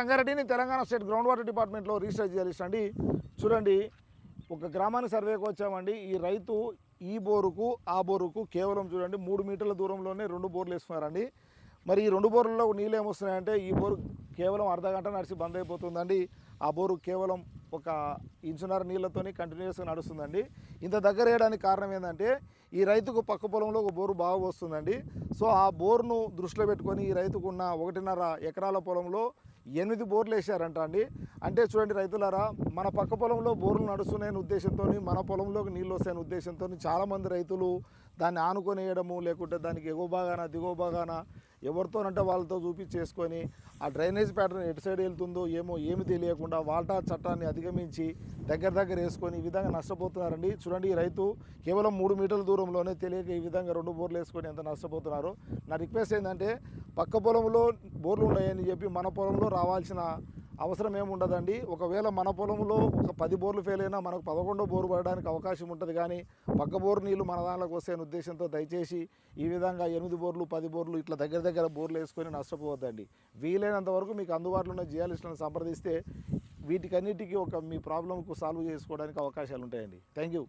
సంగారెడ్డిని Telangana state ground water డిపార్ట్మెంట్లో register చేయాలి అండి. చూడండి ఒక గ్రామానికి సర్వేకి వచ్చామండి. ఈ రైతు ఈ బోరుకు ఆ బోరుకు కేవలం చూడండి మూడు మీటర్ల దూరంలోనే రెండు బోర్లు వేసుకున్నారండి. మరి ఈ రెండు బోర్లలో నీళ్ళు ఏమొస్తున్నాయంటే ఈ బోరు కేవలం అర్ధ గంట నడిచి బంద్ అయిపోతుందండి. ఆ బోరు కేవలం ఒక ఇంచున్నర నీళ్ళతోని కంటిన్యూస్గా నడుస్తుందండి. ఇంత దగ్గర వేయడానికి కారణం ఏంటంటే ఈ రైతుకు పక్క పొలంలో ఒక బోరు బాగా వస్తుందండి. సో ఆ బోరును దృష్టిలో పెట్టుకొని ఈ రైతుకున్న ఒకటిన్నర ఎకరాల పొలంలో ఎనిమిది బోర్లు వేసారంట అండి. అంటే చూడండి రైతులారా మన పక్క పొలంలో బోర్లు నడుస్తున్నాయని ఉద్దేశంతో మన పొలంలోకి నీళ్ళు వస్తాయని ఉద్దేశంతో చాలామంది రైతులు దాన్ని ఆనుకొని వేయడము లేకుంటే దానికి ఎగువ భాగాన దిగువ భాగాన ఎవరితోనంటే వాళ్ళతో చూపించేసుకొని ఆ డ్రైనేజ్ ప్యాటర్న్ ఎటు సైడ్ వెళ్తుందో ఏమో ఏమి తెలియకుండా వాల్టా చట్టాన్ని అధిగమించి దగ్గర దగ్గర వేసుకొని ఈ విధంగా నష్టపోతున్నారండి. చూడండి ఈ రైతు కేవలం మూడు మీటర్ల దూరంలోనే తెలియక ఈ విధంగా రెండు బోర్లు వేసుకొని ఎంత నష్టపోతున్నారు. నా రిక్వెస్ట్ ఏంటంటే పక్క పొలంలో బోర్లు ఉన్నాయని చెప్పి మన పొలంలో రావాల్సిన అవసరం ఏముండదండి. ఒకవేళ మన పొలంలో ఒక పది బోర్లు ఫెయిల్ అయినా మనకు పదకొండో బోరు పడడానికి అవకాశం ఉంటుంది కానీ పక్క బోరు నీళ్ళు మన దానిలోకి వస్తాయని ఉద్దేశంతో దయచేసి ఈ విధంగా ఎనిమిది బోర్లు పది బోర్లు ఇట్లా దగ్గర దగ్గర బోర్లు వేసుకొని నష్టపోవద్దండి. వీలైనంత వరకు మీకు అందుబాటులో ఉన్న జియాలిస్టులను సంప్రదిస్తే వీటికన్నిటికీ ఒక మీ ప్రాబ్లంకు సాల్వ్ చేసుకోవడానికి అవకాశాలు ఉంటాయండి థ్యాంక్ యూ